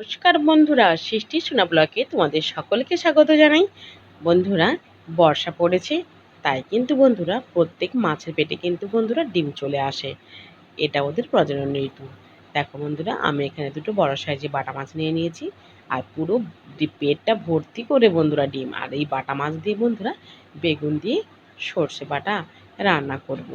নমস্কার বন্ধুরা, সৃষ্টি সোনা ব্লকে তোমাদের সকলকে স্বাগত জানাই। বন্ধুরা, বর্ষা পড়েছে, তাই কিন্তু বন্ধুরা, প্রত্যেক মাছের পেটে কিন্তু বন্ধুরা ডিম চলে আসে। এটা ওদের প্রজনন ঋতু। দেখো বন্ধুরা, আমি এখানে দুটো বড় সাইজে বাটা মাছ নিয়ে নিয়েছি, আর পুরো পেটটা ভর্তি করে বন্ধুরা ডিম। আর এই বাটা মাছ দিয়ে বন্ধুরা, বেগুন দিয়ে সর্ষে বাটা রান্না করব।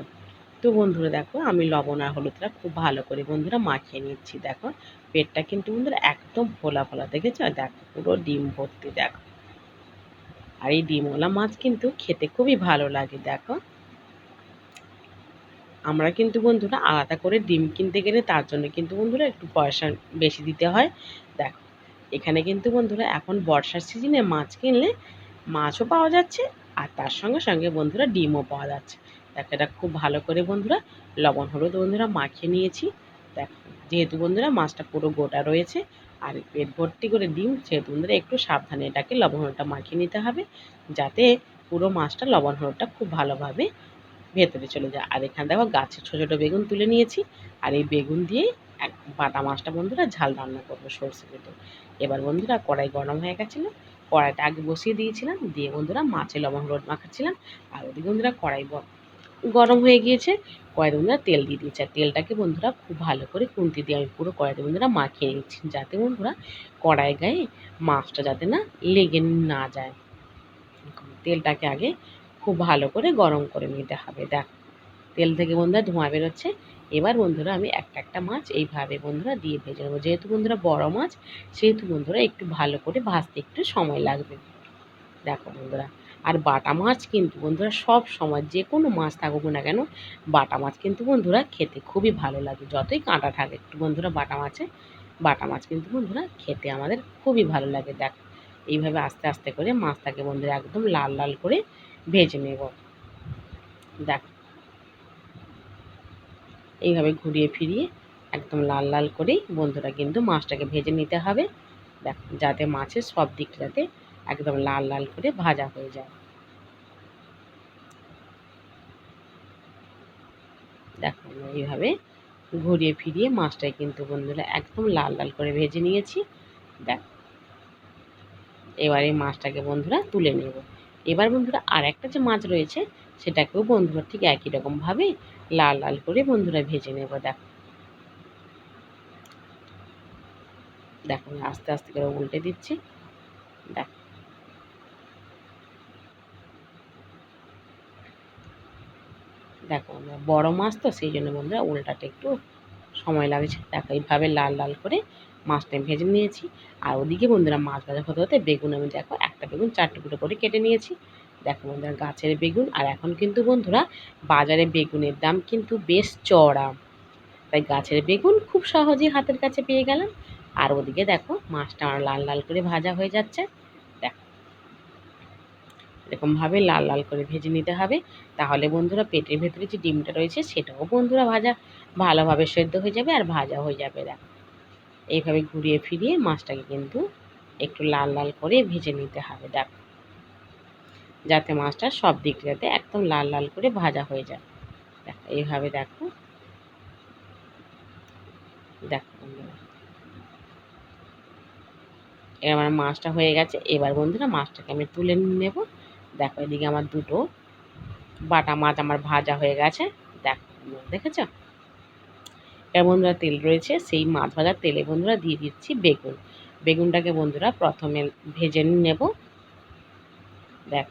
তো বন্ধুরা দেখো, আমি লবণ আর হলুদটা খুব ভালো করে বন্ধুরা মাখিয়ে নিচ্ছি। দেখো, পেটটা কিন্তু বন্ধুরা একদম ফোলা ফোলা, দেখেছ? দেখো, পুরো ডিম ভর্তি, দেখো। আর এই ডিমওয়ালা মাছ কিন্তু খেতে খুবই ভালো লাগে, দেখো। আমরা কিন্তু বন্ধুরা আলাদা করে ডিম কিনতে গেলে তার জন্য কিন্তু বন্ধুরা একটু পয়সা বেশি দিতে হয়। দেখো, এখানে কিন্তু বন্ধুরা এখন বর্ষার সিজনে মাছ কিনলে মাছও পাওয়া যাচ্ছে আর তার সঙ্গে সঙ্গে বন্ধুরা ডিমও পাওয়া যাচ্ছে। দেখো খুব ভালো করে বন্ধুরা, লবণ, হলুদ বন্ধুরা মাখিয়ে নিয়েছি। দেখো, যেহেতু বন্ধুরা মাছটা পুরো গোটা রয়েছে, আর পেট ভর্তি করে ডিম, সেহেতু বন্ধুরা একটু সাবধানে এটাকে লবণ, হলুদটা মাখিয়ে নিতে হবে, যাতে পুরো মাছটা লবণ, হলুদটা খুব ভালোভাবে ভেতরে চলে যায়। আর এখানে দেখো গাছের ছোটো ছোটো বেগুন তুলে নিয়েছি, আর এই বেগুন দিয়ে এক বাটা মাছটা বন্ধুরা ঝাল রান্না করব সরষে বেটে এবার বন্ধুরা কড়াই গরম হয়ে গেছিল, কড়াইটা আগে বসিয়ে দিয়েছিলাম, দিয়ে বন্ধুরা মাছে লবণ, হলুদ মাখাচ্ছিলাম, আর ওদিকে বন্ধুরা কড়াই গরম হয়ে গিয়েছে। কড়াইতে বন্ধুরা তেল দিয়ে দিয়েছে। আর তেলটাকে বন্ধুরা খুব ভালো করে খুন্তি দিয়ে আমি পুরো কড়াইতে বন্ধুরা মাখিয়ে নিচ্ছি যাতে বন্ধুরা কড়াই গায়ে মাছটা যাতে না লেগে না যায়। তেলটাকে আগে খুব ভালো করে গরম করে নিতে হবে। দেখ, তেল থেকে বন্ধুরা ধোঁয়া বেরোচ্ছে। এবার বন্ধুরা আমি একটা একটা মাছ এইভাবে বন্ধুরা দিয়ে ভেজে নেব। যেহেতু বন্ধুরা বড় মাছ, সেহেতু বন্ধুরা একটু ভালো করে ভাজতে একটু সময় লাগবে। দেখো বন্ধুরা আর বাটা মাছ কিন্তু বন্ধুরা সব সময় যে কোনো মাছ থাকুক না কেন, বাটা মাছ কিন্তু বন্ধুরা খেতে খুবই ভালো লাগে। যতই কাঁটা থাকে, একটু বন্ধুরা বাটা মাছে, বাটা মাছ কিন্তু বন্ধুরা খেতে আমাদের খুবই ভালো লাগে। দেখ, এইভাবে আস্তে আস্তে করে মাছটাকে বন্ধুরা একদম লাল লাল করে ভেজে নেব। দেখ, এইভাবে ঘুরিয়ে ফিরিয়ে একদম লাল লাল করেই বন্ধুরা কিন্তু মাছটাকে ভেজে নিতে হবে। দেখ, যাতে মাছের সব দিক যাতে একদম লাল লাল করে ভাজা হয়ে যায়। দেখো এইভাবে ঘুরিয়ে ফিরিয়ে মাছটাই কিন্তু বন্ধুরা একদম লাল লাল করে ভেজে নিয়েছি। দেখ, এবার এই মাছটাকে বন্ধুরা তুলে নেব। এবার বন্ধুরা আর একটা যে মাছ রয়েছে সেটাকেও বন্ধুরা ঠিক একই রকমভাবে লাল লাল করে বন্ধুরা ভেজে নেব, দেখো। দেখো আস্তে আস্তে করে উল্টে দিচ্ছি। দেখ দেখো আমরা বড় মাছ তো সেই জন্য বন্ধুরা উল্টাতে একটু সময় লাগছে। দেখো, এইভাবে লাল লাল করে মাছটা ভেজে নিয়েছি। আর ওদিকে বন্ধুরা মাছ ভাজা হতে হতে বেগুন আমি দেখো, একটা বেগুন চার টুকরো করে কেটে নিয়েছি। দেখো বন্ধুরা, গাছের বেগুন। আর এখন কিন্তু বন্ধুরা বাজারে বেগুনের দাম কিন্তু বেশ চড়া তাই গাছের বেগুন খুব সহজেই হাতের কাছে পেয়ে গেলাম। আর ওদিকে দেখো, মাছটা আমার লাল লাল করে ভাজা হয়ে যাচ্ছে। এরকমভাবে লাল লাল করে ভেজে নিতে হবে। তাহলে বন্ধুরা পেটের ভেতরে যে ডিমটা রয়েছে সেটাও বন্ধুরা ভাজা ভালোভাবে সেদ্ধ হয়ে যাবে আর ভাজা হয়ে যাবে দেখো এইভাবে ঘুরিয়ে ফিরিয়ে মাছটাকে কিন্তু একটু লাল লাল করে ভেজে নিতে হবে দেখো। যাতে মাছটা সব দিক যাতে একদম লাল লাল করে ভাজা হয়ে যায়। দেখো, এইভাবে দেখো। দেখো এবার মাছটা হয়ে গেছে। এবার বন্ধুরা মাছটাকে আমি তুলে নেব। দেখো এদিকে আমার দুটো বাটা মাছ আমার ভাজা হয়ে গেছে। দেখো, দেখেছ? এর বন্ধুরা তেল রয়েছে, সেই মাছ ভাজার তেলে বন্ধুরা দিয়ে দিচ্ছি বেগুন। বেগুনটাকে বন্ধুরা প্রথমে ভেজে নেব। দেখ।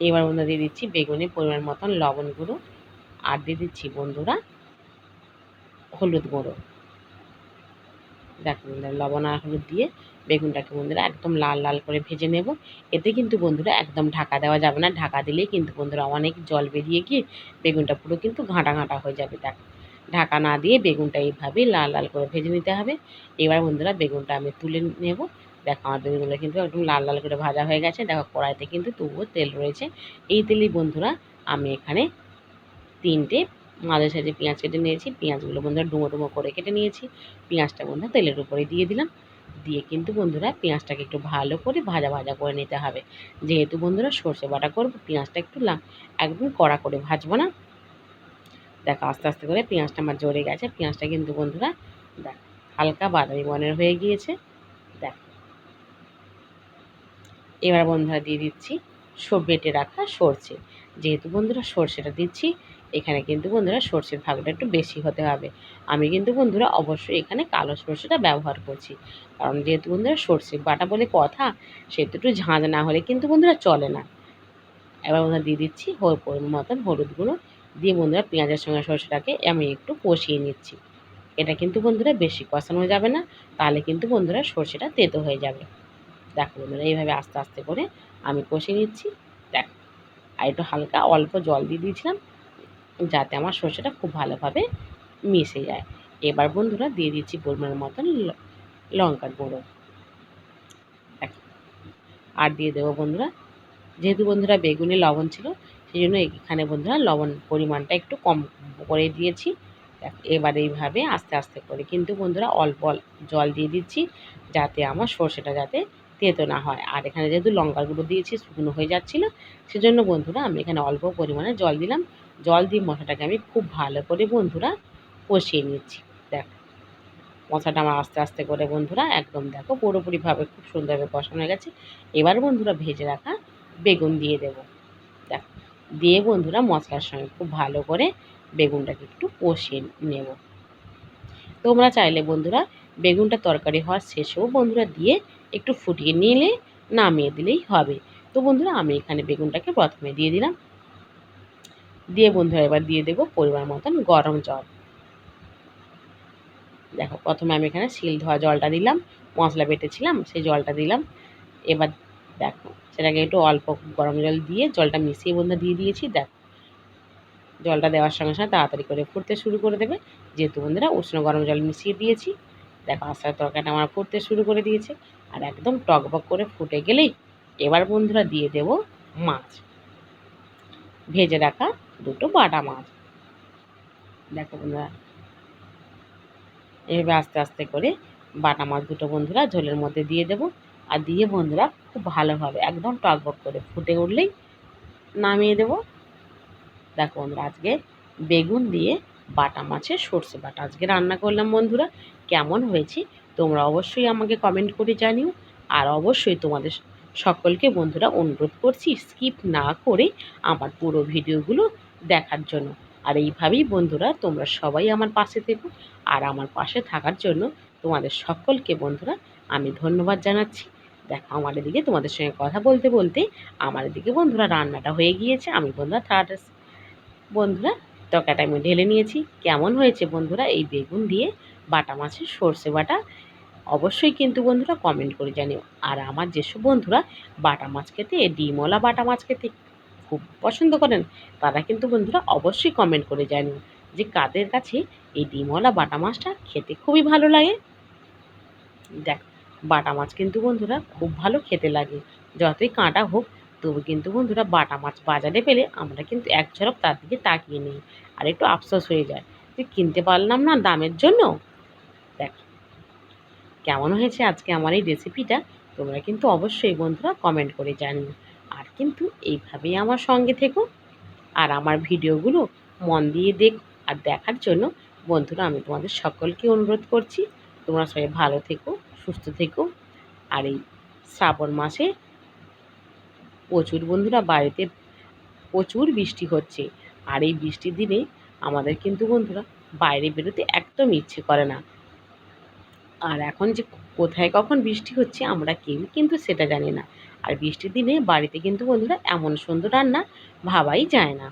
এবার বন্ধুরা দিয়ে দিচ্ছি বেগুনে পরিমাণ মতন লবণ গুঁড়ো। আর দিয়ে দিচ্ছি বন্ধুরা হলুদ গুঁড়ো। দেখো বন্ধুরা লবণ হলুদ দিয়ে বেগুনটাকে বন্ধুরা একদম লাল লাল করে ভেজে নেব। এতে কিন্তু বন্ধুরা একদম ঢাকা দেওয়া যাবে না। ঢাকা দিলেই কিন্তু বন্ধুরা অনেক জল বেরিয়ে গিয়ে বেগুনটা পুরো কিন্তু ঘাঁটা ঘাঁটা হয়ে যাবে। দেখো, ঢাকা না দিয়ে বেগুনটা এইভাবেই লাল লাল করে ভেজে নিতে হবে। এবার বন্ধুরা বেগুনটা আমি তুলে নেব। দেখো, আমার বেগুনগুলো কিন্তু একদম লাল লাল করে ভাজা হয়ে গেছে। দেখো, কড়াইতে কিন্তু তবুও তেল রয়েছে। এই তেলেই বন্ধুরা আমি এখানে তিনটে মাঝে সাঝে পেঁয়াজ কেটে নিয়েছি। পেঁয়াজগুলো বন্ধুরা ডুমো ডুমো করে কেটে নিয়েছি। পেঁয়াজটা বন্ধুরা তেলের উপরে দিয়ে দিলাম। দিয়ে কিন্তু বন্ধুরা পেঁয়াজটাকে একটু ভালো করে ভাজা ভাজা করে নিতে হবে। যেহেতু বন্ধুরা সর্ষে বাটা করব, পেঁয়াজটা একটু একদম কড়া করে ভাজবো না। দেখো আস্তে আস্তে করে পেঁয়াজটা আমার জড়ে গেছে। পেঁয়াজটা কিন্তু বন্ধুরা দেখ, হালকা বাদামি বনের হয়ে গিয়েছে। দেখ। এবার বন্ধুরা দিয়ে দিচ্ছি বেটে রাখা সর্ষে। যেহেতু বন্ধুরা সর্ষেটা দিচ্ছি এখানে কিন্তু বন্ধুরা সর্ষের ভাগটা একটু বেশি হতে হবে। আমি কিন্তু বন্ধুরা অবশ্যই এখানে কালো সর্ষেটা ব্যবহার করছি। কারণ যেহেতু বন্ধুরা সর্ষে বাটা বলে কথা, সেহেতু একটু ঝাঁঝ না হলে কিন্তু বন্ধুরা চলে না। এবার বন্ধুরা দিয়ে দিচ্ছি মতন হলুদ গুঁড়ো। দিয়ে বন্ধুরা পেঁয়াজের সঙ্গে সর্ষেটাকে আমি একটু কষিয়ে নিচ্ছি। এটা কিন্তু বন্ধুরা বেশি কষানো যাবে না, তাহলে কিন্তু বন্ধুরা সর্ষেটা তেতো হয়ে যাবে। দেখো বন্ধুরা, এইভাবে আস্তে আস্তে করে আমি কষে নিচ্ছি। দেখ, আর একটু হালকা অল্প জল দিয়ে দিয়েছিলাম। যাতে আমার সর্ষেটা খুব ভালোভাবে মিশে যায়। এবার বন্ধুরা দিয়ে দিচ্ছি পরিমাণ মতন লঙ্কার গুঁড়ো। আর দিয়ে দেবো বন্ধুরা, যেহেতু বন্ধুরা বেগুনে লবণ ছিল সেই জন্য এখানে বন্ধুরা লবণ পরিমাণটা একটু কম করে দিয়েছি। এবার এইভাবে আস্তে আস্তে করে। কিন্তু বন্ধুরা অল্প জল দিয়ে দিচ্ছি যাতে আমার সর্ষেটা যাতে তেতো না হয়। আর এখানে যেহেতু লঙ্কার গুঁড়ো দিয়েছি, শুকনো হয়ে যাচ্ছিল, সেজন্য বন্ধুরা আমি এখানে অল্প পরিমাণে জল দিলাম। জল দিয়ে মশলাটাকে আমি খুব ভালো করে বন্ধুরা কষিয়ে নিচ্ছি। দেখ মশলাটা আমার আস্তে আস্তে করে বন্ধুরা একদম দেখো পুরোপুরিভাবে খুব সুন্দরভাবে কষানো হয়ে গেছে। এবার বন্ধুরা ভেজে রাখা বেগুন দিয়ে দেব। দেখ, দিয়ে বন্ধুরা মশলার সঙ্গে খুব ভালো করে বেগুনটাকে একটু কষিয়ে নেব। তোমরা চাইলে বন্ধুরা বেগুনটা তরকারি হওয়ার শেষেও বন্ধুরা দিয়ে একটু ফুটিয়ে নিলে নামিয়ে দিলেই হবে। তো বন্ধুরা আমি এখানে বেগুনটাকে প্রথমে দিয়ে দিলাম। দিয়ে বন্ধুরা এবার দিয়ে দেবো পরিমাণ মতন গরম জল। দেখো, প্রথমে আমি এখানে শিল ধোয়া জলটা দিলাম, মশলা বেটেছিলাম, সেই জলটা দিলাম। এবার দেখো, সেটাকে একটু অল্প গরম জল দিয়ে জলটা মিশিয়ে বন্ধু দিয়ে দিয়েছি, দেখো। জলটা দেওয়ার সঙ্গে সঙ্গে তাড়াতাড়ি করে ফুটতে শুরু করে দেবে। যেহেতু বন্ধুরা উষ্ণ গরম জল মিশিয়ে দিয়েছি, দেখো আস্তে তরকারিটা আমার ফুটতে শুরু করে দিয়েছে। আর একদম টকবক করে ফুটে গেলেই এবার বন্ধুরা দিয়ে দেব মাছ। ভেজে রাখা দুটো বাটা মাছ। দেখো বন্ধুরা। এভাবে আস্তে আস্তে করে বাটা মাছ দুটো বন্ধুরা ঝোলের মধ্যে দিয়ে দেব। আর দিয়ে বন্ধুরা খুব ভালোভাবে একদম টকবক করে ফুটে উঠলেই নামিয়ে দেব। দেখো বন্ধুরা, আজকে বেগুন দিয়ে বাটা মাছের সর্ষে বাটা আজকে রান্না করলাম বন্ধুরা। কেমন হয়েছে তোমরা অবশ্যই আমাকে কমেন্ট করে জানিও। আর অবশ্যই তোমাদের সকলকে বন্ধুরা অনুরোধ করছি স্কিপ না করে আমার পুরো ভিডিওগুলো দেখার জন্য। আর এইভাবেই বন্ধুরা তোমরা সবাই আমার পাশে থেকো। আর আমার পাশে থাকার জন্য তোমাদের সকলকে বন্ধুরা আমি ধন্যবাদ জানাচ্ছি। দেখো আমার এদিকে তোমাদের সঙ্গে কথা বলতে বলতে আমার এদিকে বন্ধুরা রান্নাটা হয়ে গিয়েছে। আমি বন্ধুরা থার্ড বন্ধুরা তরকারিটা আমি ঢেলে নিয়েছি। কেমন হয়েছে বন্ধুরা? এই বেগুন দিয়ে বাটা মাছের সর্ষে বাটা। অবশ্যই কিন্তু বন্ধুরা কমেন্ট করে জানিও। আর আমার যেসব বন্ধুরা বাটা মাছ খেতে ডিমওয়ালা বাটা মাছ খেতে খুব পছন্দ করেন, তারা কিন্তু বন্ধুরা অবশ্যই কমেন্ট করে জানিও যে কাদের কাছে এই ডিমওয়ালা বাটা মাছটা খেতে খুবই ভালো লাগে। দেখ, বাটা মাছ কিন্তু বন্ধুরা খুব ভালো খেতে লাগে। যতই কাঁটা হোক, তবু কিন্তু বন্ধুরা বাটা মাছ বাজারে পেলে আমরা কিন্তু এক ঝলক তার দিকে তাকিয়ে নিই। আর একটু আফসোস হয়ে যায় যে কিনতে পারলাম না দামের জন্য। দেখ, কেমন হয়েছে আজকে আমার এই রেসিপিটা তোমরা কিন্তু অবশ্যই বন্ধুরা কমেন্ট করে জানিও। কিন্তু এইভাবেই আমার সঙ্গে থেকো আর আমার ভিডিওগুলো মন দিয়ে দেখ আর দেখার জন্য বন্ধুরা আমি তোমাদের সকলকে অনুরোধ করছি, তোমরা সবাই ভালো থেকো, সুস্থ থেকো। আর এই শ্রাবণ মাসে প্রচুর বন্ধুরা বাড়িতে প্রচুর বৃষ্টি হচ্ছে আর এই বৃষ্টির দিনে আমাদের কিন্তু বন্ধুরা বাইরে বেরোতে একদম ইচ্ছে করে না। আর এখন যে কোথায় কখন বৃষ্টি হচ্ছে আমরা কেউই কিন্তু সেটা জানি না। আর বৃষ্টির দিনে বাড়িতে কিন্তু বন্ধুরা এমন সুন্দর রান্না ভাবাই যায় না।